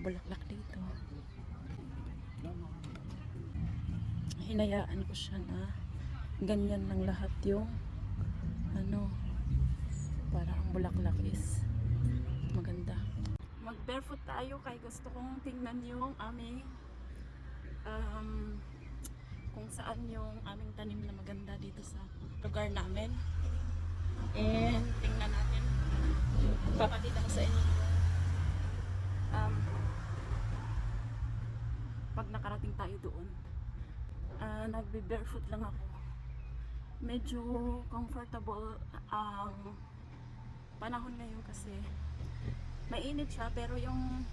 bulaklak dito. Hinayaan ko siya na ganyan lang lahat yung ano para ang bulaklak is maganda. Mag barefoot tayo kay gusto kong tingnan yung aming um, kung saan yung aming tanim na maganda dito sa lugar namin. And tingnan natin. Papakita ko sa inyo. Um, pag nakarating tayo doon, ah nagbe-barefoot lang ako. Medyo comfortable ang panahon ngayon kasi mainit siya pero yung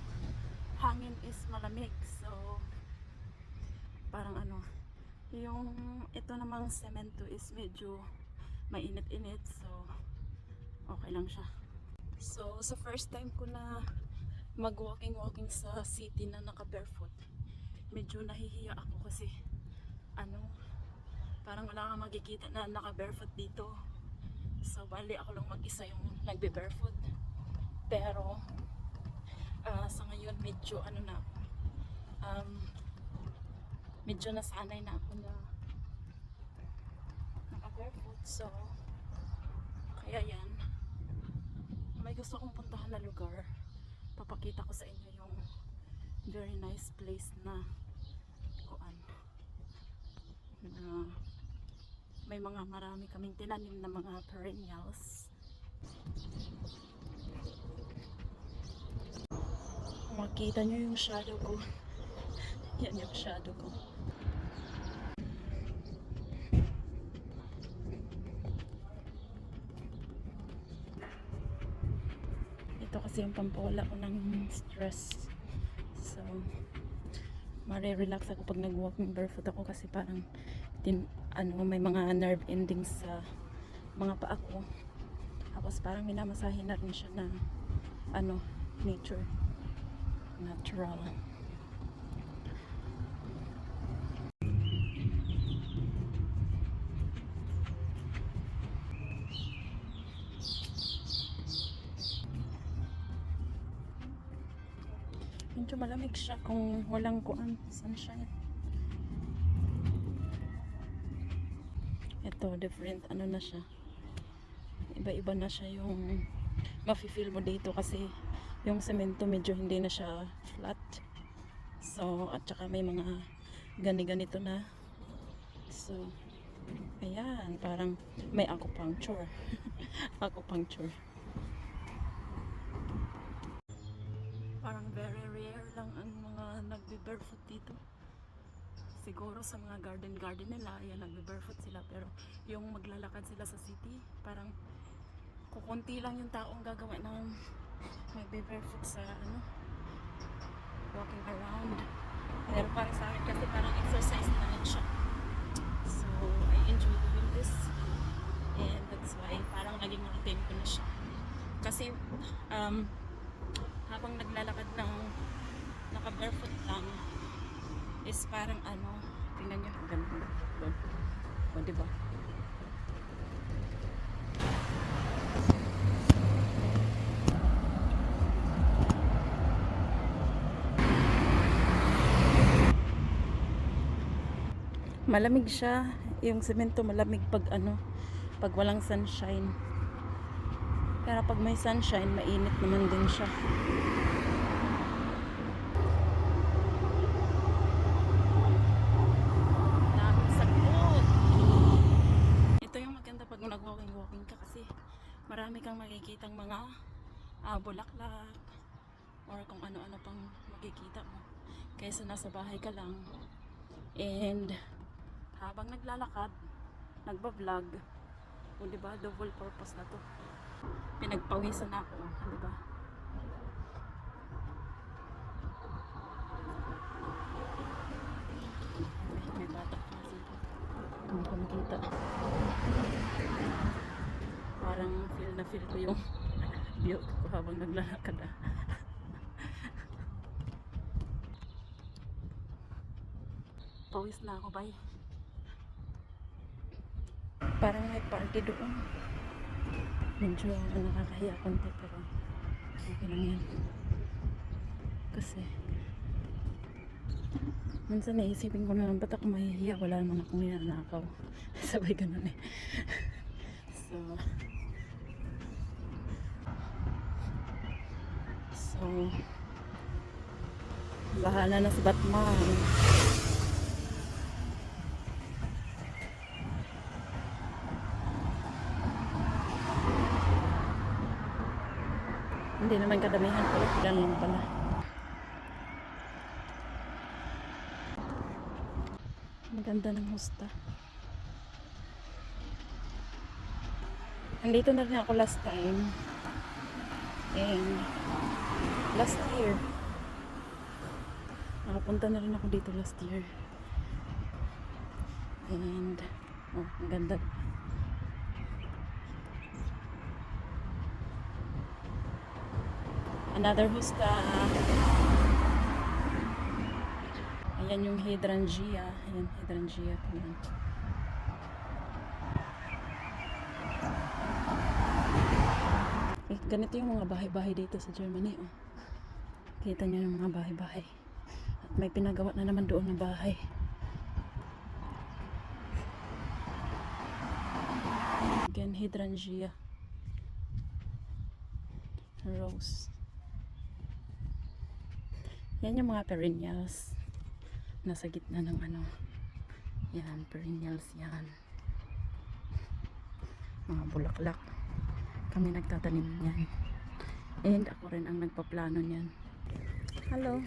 hangin is malamig. So, parang ano, yung ito namang semento is medyo mainit-init. So, okay lang siya. So, sa first time ko na mag-walking-walking sa city na naka-barefoot, medyo nahihiya ako kasi ano, parang wala kang makikita na naka-barefoot dito. So, bali ako lang mag-isa yung nagbe-barefoot. Pero, ah, sa ngayon, medyo ano na um, medyo nasanay na ako na naka-barefoot. So, kaya yan. May gusto kong puntahan na lugar. Papakita ko sa inyo very nice place na kuan. Na may mga marami kaming tinanim na mga perennials. Makita nyo yung shadow ko. Yan yung shadow ko. Ito kasi yung pampawala ko ng stress. So, mare-relax ako pag nag-walking barefoot ako kasi parang din, ano, may mga nerve endings sa mga paa ko. Tapos parang minamasahin na rin siya na ano, nature. Natural. Medyo malamig siya kung walang kuan, sunshine. Ito, different ano na siya. Iba-iba na siya yung mafe-feel mo dito kasi yung semento medyo hindi na siya flat. So, at saka may mga gani-ganito na. So, ayan, parang may acupuncture. acupuncture. Parang very rare lang ang mga nagbe-barefoot dito. Siguro sa mga garden-garden nila, ayan, nagbe-barefoot sila. Pero yung maglalakad sila sa city, parang kukunti lang yung taong gagawa ng magbe-barefoot sa ano, walking around. Pero para sa akin kasi parang exercise na rin siya. So, I enjoy doing this. And that's why parang naging routine ko na siya. Kasi, um, habang naglalakad ng naka-barefoot lang, is parang ano, tingnan nyo, ganun, doon. O, diba? Malamig siya, yung semento malamig pag ano, pag walang sunshine. Pero pag may sunshine, mainit naman din siya. Daming sagot. Ito yung maganda pag nag-walking-walking ka kasi marami kang makikitang mga ah, bulaklak or kung ano-ano pang makikita mo kaysa nasa bahay ka lang. And habang naglalakad, nagba-vlog, o di ba, double purpose na to. Pinagpawisan ako, di ba? May, bata dito. Hindi. Parang feel na feel ko yung view ko habang naglalakad ah. Pawis na ako, bay. Parang may party doon. Medyo nakakahiya konti pero okay lang yan. kasi minsan naisipin ko na lang ba't ako mahihiya wala naman akong ninanakaw sabay ganun eh so so bahala na si Batman hindi naman kadamihan pala ilan lang pala. Maganda ng musta. Andito na rin ako last time. And last year. Nakapunta na rin ako dito last year. And oh, ang ganda another husta. Ayan yung hydrangea. Ayan hydrangea. Yan eh, ganito yung mga bahay-bahay dito sa Germany oh. kita nyo yung mga bahay-bahay. At may pinagawa na naman doon na bahay. Again hydrangea. Rose yan yung mga perennials. Nasa gitna ng ano. Yan perennials yan. Mga bulaklak. Kami nagtatanim niyan and ako rin ang nagpaplano niyan. Hello.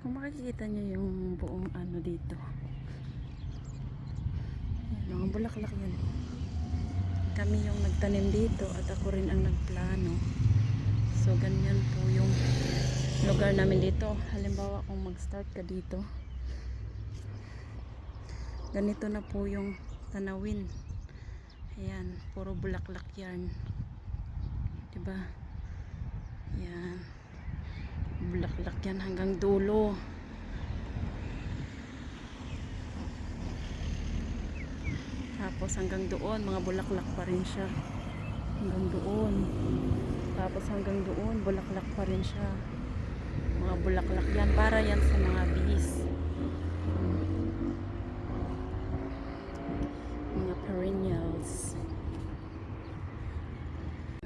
Kung makikita niyo yung buong ano dito. Yan, mga bulaklak yan. Kami yung nagtanim dito at ako rin ang nagplano so ganyan po yung lugar namin dito. Halimbawa kung mag start ka dito ganito na po yung tanawin. Ayan puro bulaklak yan. Diba? Yan bulaklak yan hanggang dulo. Tapos hanggang doon mga bulaklak pa rin siya. Hanggang doon tapos hanggang doon bulaklak pa rin siya. Mga bulaklak yan para yan sa mga bees. Mga perennials.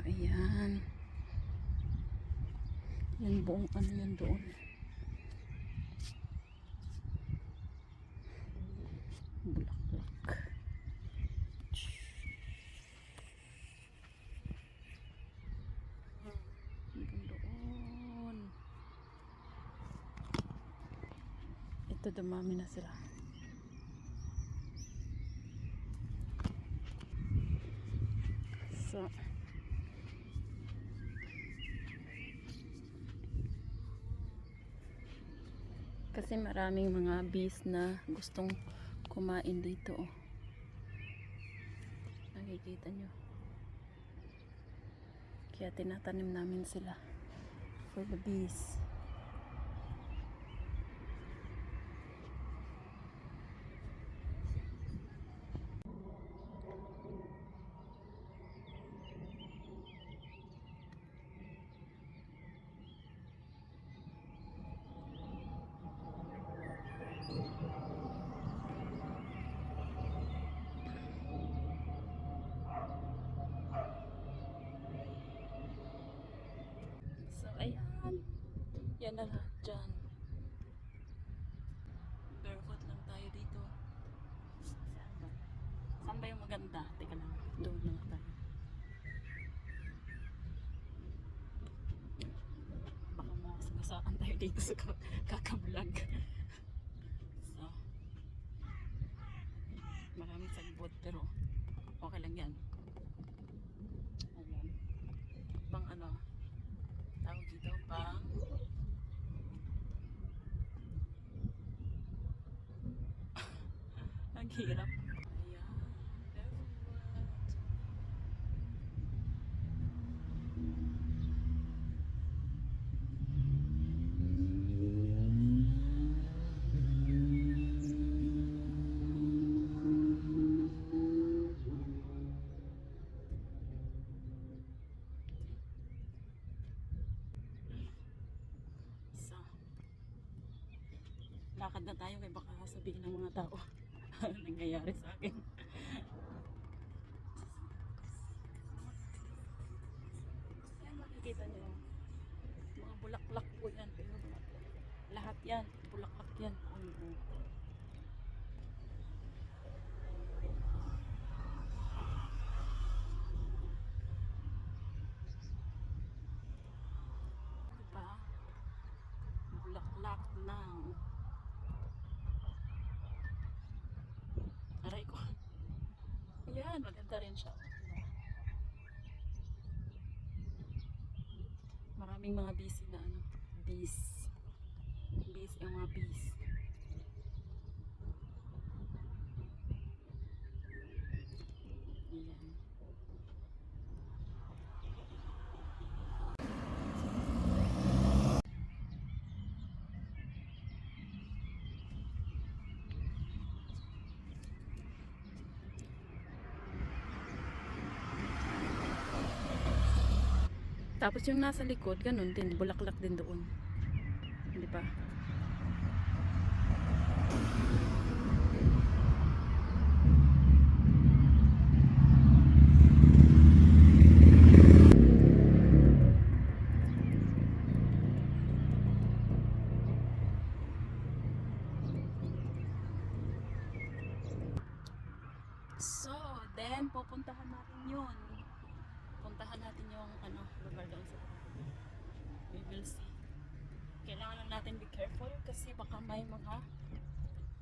Ayan. Yan buong ano yan doon bulaklak hanggang doon ito dumami na sila. So kasi maraming mga bees na gustong kumain dito oh. nakikita nyo. Kaya tinatanim namin sila for the bees So, ayan. Yan na lahat dyan. Barefoot lang tayo dito. Saan ba? Saan ba yung maganda? Teka lang. Doon lang tayo. Baka masagasaan tayo dito sa ka- kakablog. So, maraming sagbot pero okay lang yan. Ayan. Pang ano, tawag dito pang ang hirap na tayo kaya baka sabihin ng mga tao nangyayari sa akin. Yan makikita niyo. Mga bulaklak po yan. Pero lahat yan. Bulaklak yan. Oo. Diba? Bulaklak ng Aray ko. Ayan, maganda rin siya. Maraming mga busy na ano, bees. Bees ang mga bees. Ayan. Tapos yung nasa likod, ganun din, bulaklak din doon. Di ba? So, then pupuntahan natin yun. Puntahan natin yung ano, lugar doon sa We will see. Kailangan lang natin be careful kasi baka may mga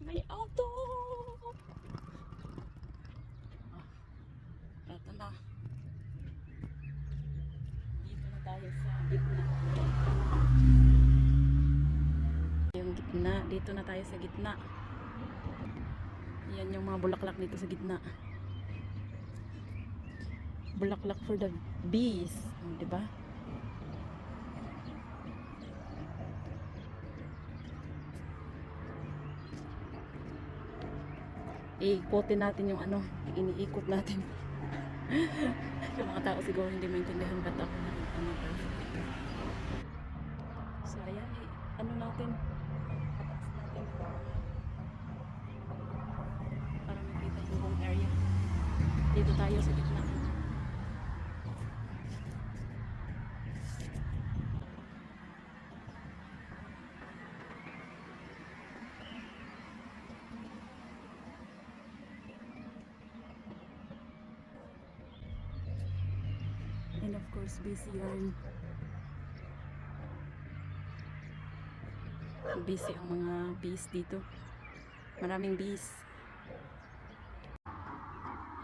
may auto. Ah, eto na. Dito na tayo sa gitna. Yung gitna, dito na tayo sa gitna. Yan yung mga bulaklak dito sa gitna. Bulaklak for the bees. Oh, di ba? Iikutin natin yung ano, iniikot natin. yung mga tao siguro hindi maintindihan ba't ako na ano So ayan, eh, ano natin, pataas natin yung mga para makita yung buong area. Dito tayo sa gitna. And of yarn. Busy ang mga bees dito. Maraming bees.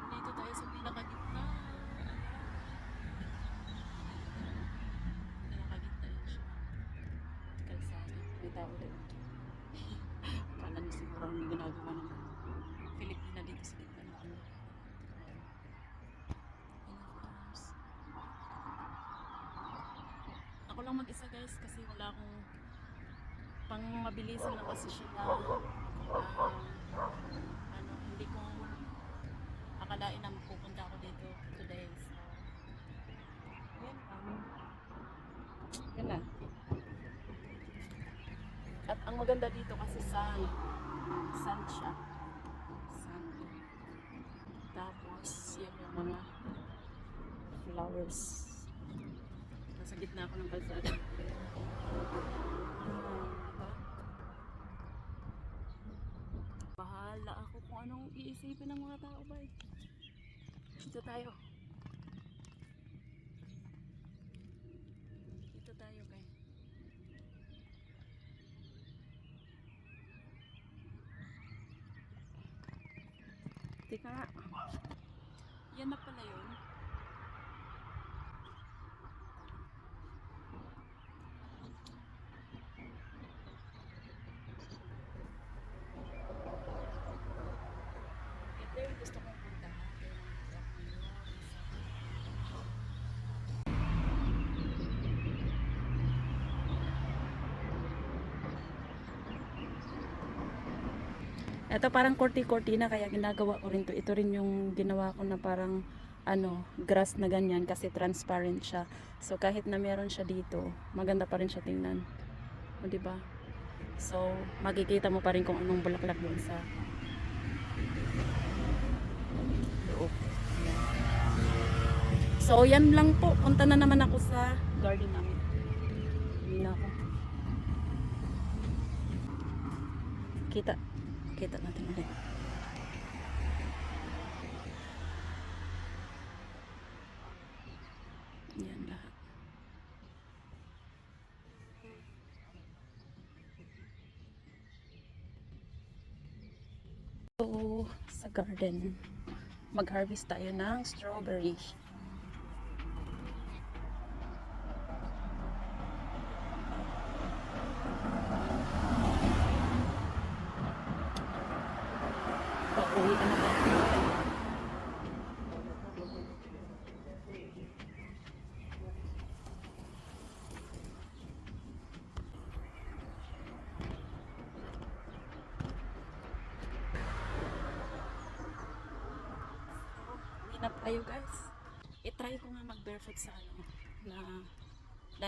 Dito tayo sa pinakagitna. Pinakagitna yun siya. Kalsada. May tao din. Kala niyo siguro ang ginagawa ng Pilipina dito sa gitna ng ano. And of course, ako lang mag-isa guys kasi wala akong pang mabilisan lang kasi siya na ah, ano, hindi ko akalain na pupunta ako dito today. So, yun, um, yun na. At ang maganda sun. Sun siya. Sun. Tapos, yan yung mga flowers. Nasa gitna ako ng kalsada. Diba? Bahala ako kung anong iisipin ng mga tao ba eh. Dito tayo. Dito tayo kay. Teka nga. Yan na pala yun. Ito parang korti-kortina kaya ginagawa ko rin to. Ito rin yung ginawa ko na parang ano, grass na ganyan kasi transparent siya. So kahit na meron siya dito, maganda pa rin siya tingnan. Di ba? So, makikita mo pa rin kung anong bulaklak doon sa. So, yan lang po. Punta na naman ako sa garden namin. Hindi na ako. Kita. Kita natin ulit. Yan lahat. So, sa garden, mag-harvest tayo ng strawberry. Pauwi ka na tayo. Hinap tayo guys. I-try ko nga mag-barefoot sa ano, na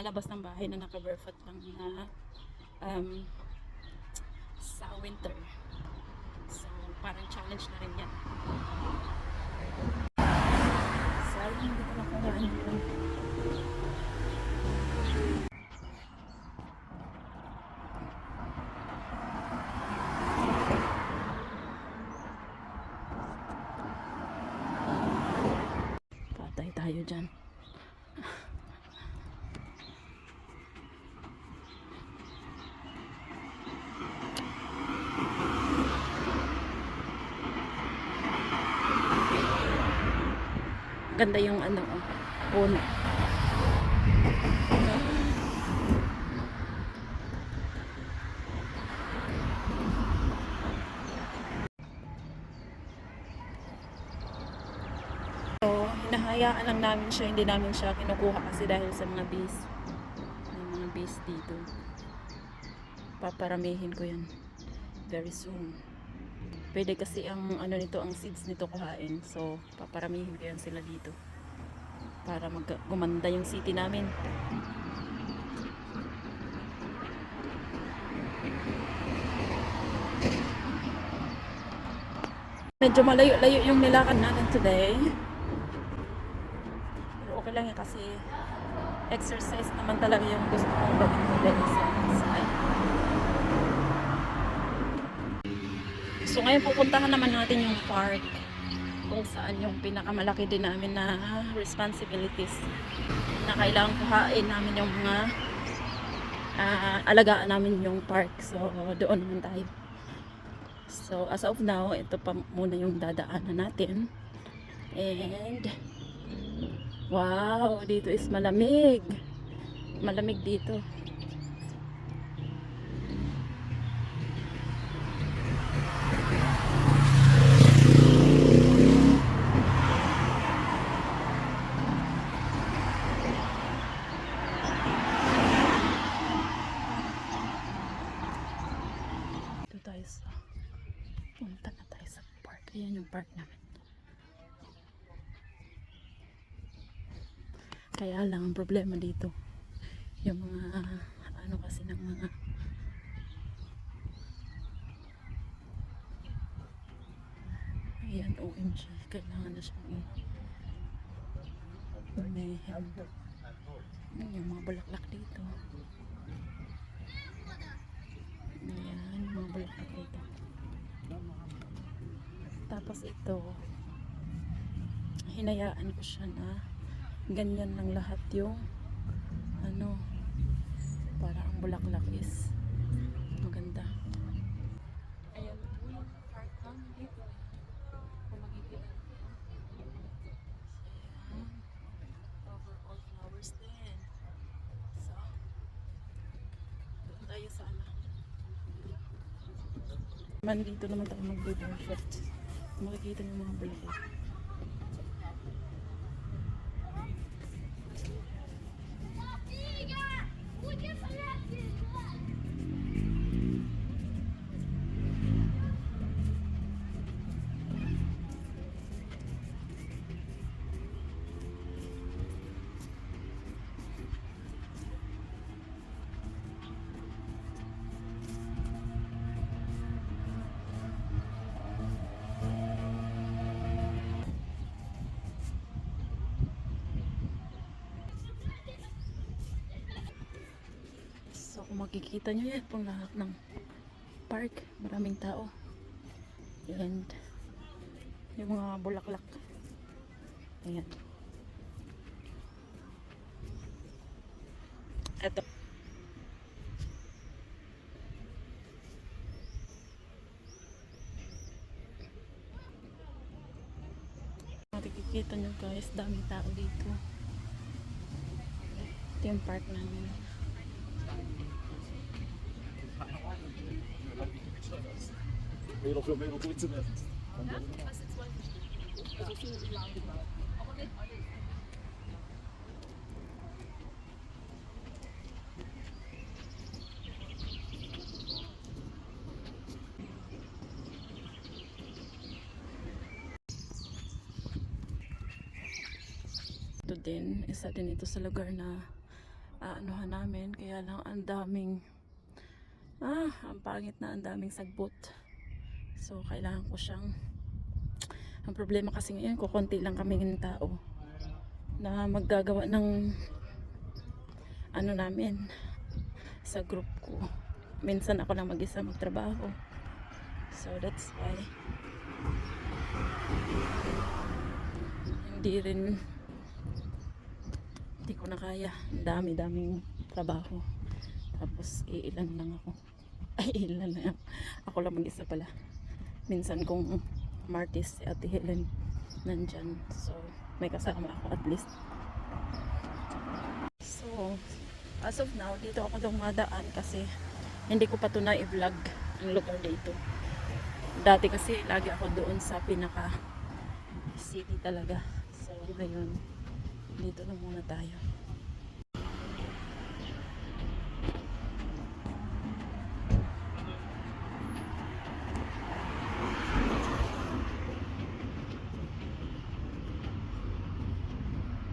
lalabas ng bahay na naka-barefoot lang na um, sa winter. So, parang challenge na rin yan. Sayang hindi ko nakaraan yun. Ganda yung ano, oh, puno. So, hinahayaan lang namin siya, hindi namin siya kinukuha kasi dahil sa mga bees. May mga bees dito. Paparamihin ko yan very soon. Pwede kasi ang ano nito, ang seeds nito kuhain. So, paparamihin ko yan sila dito. Para mag gumanda yung city namin. Medyo malayo-layo yung nilakad natin today. Pero okay lang yan kasi exercise naman talaga yung gusto kong gawin today sa So ngayon pupuntahan naman natin yung park kung saan yung pinakamalaki din namin na responsibilities na kailangan kuhain namin yung mga ah, alagaan namin yung park. So doon naman tayo. So, as of now, ito pa muna yung dadaanan natin. And, wow, dito is malamig. Malamig. Dito tayo sa Punta na tayo sa park. Ayan yung park namin. Kaya lang, ang problema dito, yung mga, ano kasi ng mga, ayan, OMG, kailangan na siyang may yung mga bulaklak dito. Ayan, yung mga bulaklak dito. Tapos ito, hinayaan ko siya na ganyan lang lahat yung ano, para ang bulaklak is maganda. Ayan po yung park namin dito. Kung. Ayan. Overall flowers din. So, doon tayo sa ano. Man dito naman tayo mag-barefoot. Makikita niyo mga bulaklak. Makikita nyo yan pong lahat ng park. Maraming tao. And yung mga bulaklak. Ayan. Ito. Makikita nyo guys, daming tao dito. Ito yung park namin. Meer op het internet. Ito din, isa din ito sa lugar na aanuhan namin. Kaya lang ang daming, ah, ang pangit na ang daming sagbot. So, kailangan ko siyang, ang problema kasi ngayon, kukunti lang kami ng tao na maggagawa ng ano namin sa group ko. Minsan ako lang mag-isa magtrabaho. So, that's why hindi rin hindi ko na kaya. Dami-daming trabaho. Tapos, iilan lang ako. Ay, ilan lang. Ako lang mag-isa pala. Minsan kung Martis, si Ate Helen nandyan. So, may kasama ako at least. So, as of now, dito ako dumadaan kasi hindi ko pa na i-vlog ang lugar dito. Dati kasi lagi ako doon sa pinaka city talaga. So, ngayon, dito na muna tayo.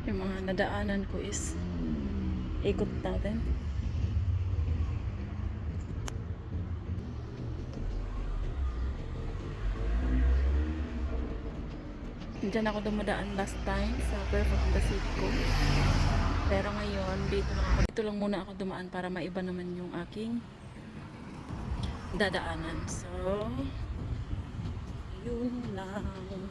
Yung mga nadaanan ko is ikot natin. Diyan ako dumadaan last time sa Perfect Pacifico. Pero ngayon, dito lang ako. Dito lang muna ako dumaan para maiba naman yung aking dadaanan. So, yun lang.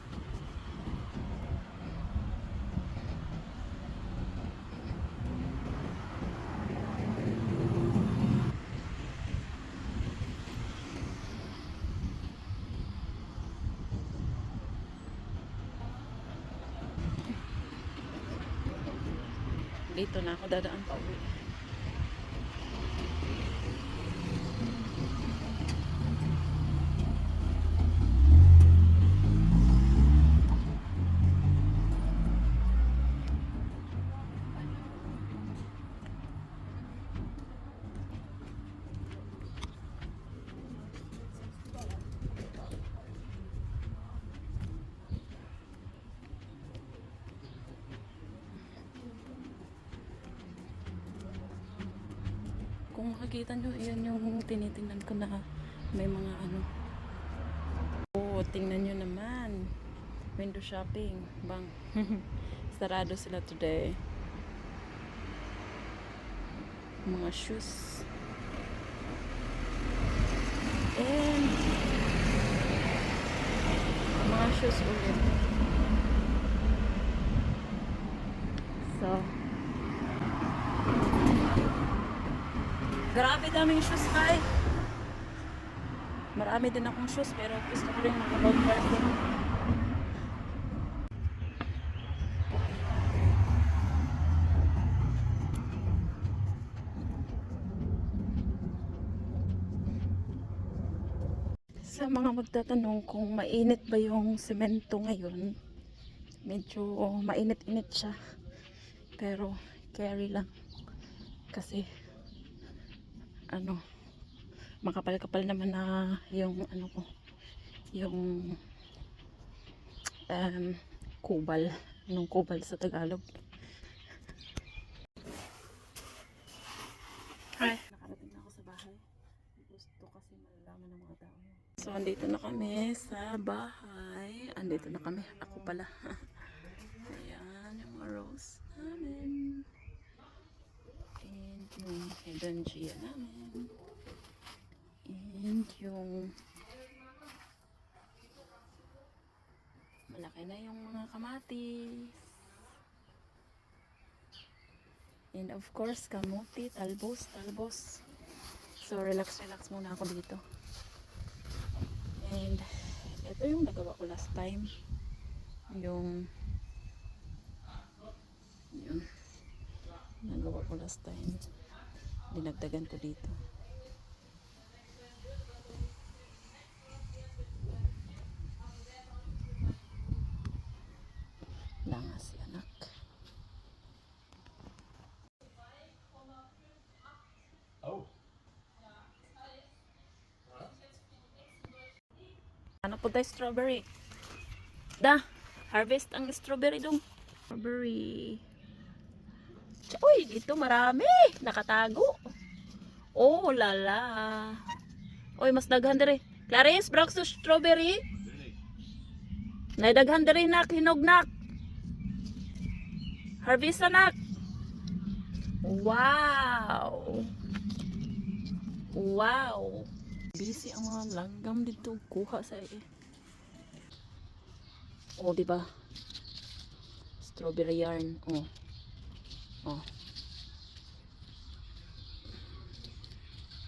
Dito na ako dadaan pa uwi. Kung makikita nyo, yan yung tinitingnan ko na may mga ano. Oo, tingnan nyo naman. Window shopping. Bang. Sarado sila today. Mga shoes. And mga shoes ulit. So, daming shoes kay. Marami din akong shoes pero gusto ko rin nakabag person. Sa mga magtatanong kung mainit ba yung semento ngayon, medyo mainit-init siya. Pero carry lang. Kasi ano makapal-kapal naman na yung ano ko yung um, kubal nung kubal sa Tagalog? Hi. Nakarating na ako sa bahay. Gusto kasi malalaman ng mga tao. So andito na kami sa bahay. Andito na kami. Ako pala. Ayan yung mga rose namin yung hydrangea namin. And yung malaki na yung mga kamatis. And of course, kamuti, talbos, talbos. So, relax, relax muna ako dito. And, ito yung nagawa ko last time. Yung, yun. Nagawa ko last time. Dinagdagan ko dito. Langas anak. Oh. Ano po tayo strawberry? Da, harvest ang strawberry dong. Strawberry. Uy, dito marami. Nakatago. Oh, lala. Uy, mas daghan dere. Clarence, braks to strawberry. Naidaghan dere nak, hinog nak. Harvest na nak. Wow. Wow. Busy ang mga langgam dito kuha sa eh. Oh, di ba? Strawberry yarn. Oh. Oh.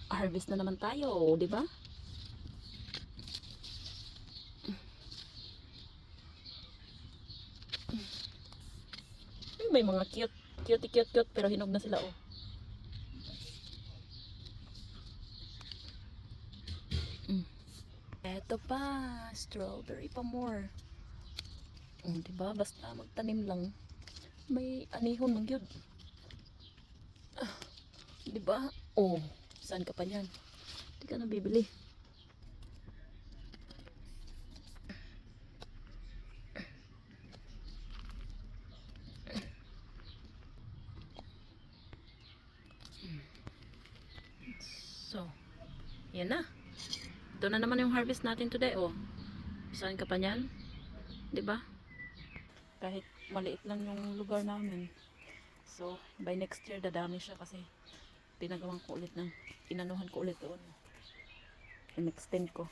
Harvest na naman tayo, oh, di ba? May mga cute, cute, cute, cute, pero hinog na sila, oh. Eto pa, strawberry pa more. Oh, di ba? Basta magtanim lang. May anihon ng yun. Ah, di ba? Oh, saan ka pa niyan? Di ka na bibili. So, yan na. Ito na naman yung harvest natin today, oh. Saan ka pa niyan? 'Di ba? Kahit maliit lang yung lugar namin. So, by next year dadami siya kasi pinagawan ko ulit ng inanuhan ko ulit doon. In-extend ko.